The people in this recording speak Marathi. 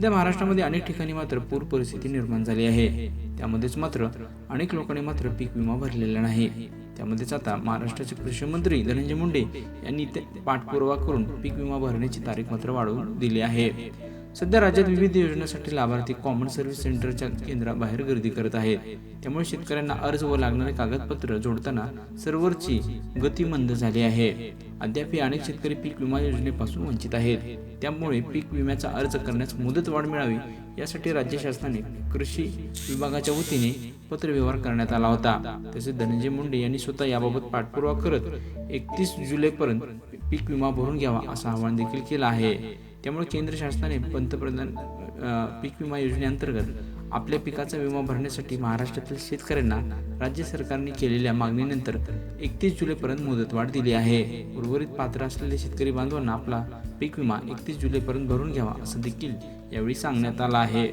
सध्या महाराष्ट्रामध्ये अनेक ठिकाणी मात्र पूर परिस्थिती निर्माण झाली आहे. त्यामध्येच मात्र अनेक लोकांनी मात्र पीक विमा भरलेला नाही. त्यामध्येच आता महाराष्ट्राचे कृषी मंत्री धनंजय मुंडे यांनी ते पाठपुरावा करून पीक विमा भरण्याची तारीख मात्र वाढवून दिली आहे. सध्या राज्यात विविध योजनांसाठी लाभार्थी कॉमन सर्व्हिस सेंटरच्या केंद्राबाहेर गर्दी करत आहेत. त्यामुळे शेतकऱ्यांना अर्ज व लागणारे कागदपत्र जोडताना सर्व्हरची गती मंद झाली आहे. अद्याप अनेक शेतकरी पीक विमा योजनेपासून वंचित आहेत. त्यामुळे पीक विम्याचा अर्ज करण्यास मुदतवाढ मिळावी यासाठी राज्य शासनाने कृषी विभागाच्या वतीने पत्रव्यवहार करण्यात आला होता. तसेच धनंजय मुंडे यांनी स्वतः याबाबत पाठपुरावा करत एकतीस जुलैपर्यंत पीक विमा भरून घ्यावा असं आवाहन देखील केलं आहे. त्यामुळे केंद्र शासनाने पंतप्रधान पीक विमा योजनेअंतर्गत आपल्या पिकाचा विमा भरण्यासाठी महाराष्ट्रातील शेतकऱ्यांना राज्य सरकारने केलेल्या मागणीनंतर एकतीस जुलैपर्यंत मुदतवाढ दिली आहे. उर्वरित पात्र असलेले शेतकरी बांधवांना आपला पीक विमा एकतीस जुलैपर्यंत भरून घ्यावा असं देखील यावेळी सांगण्यात आलं आहे.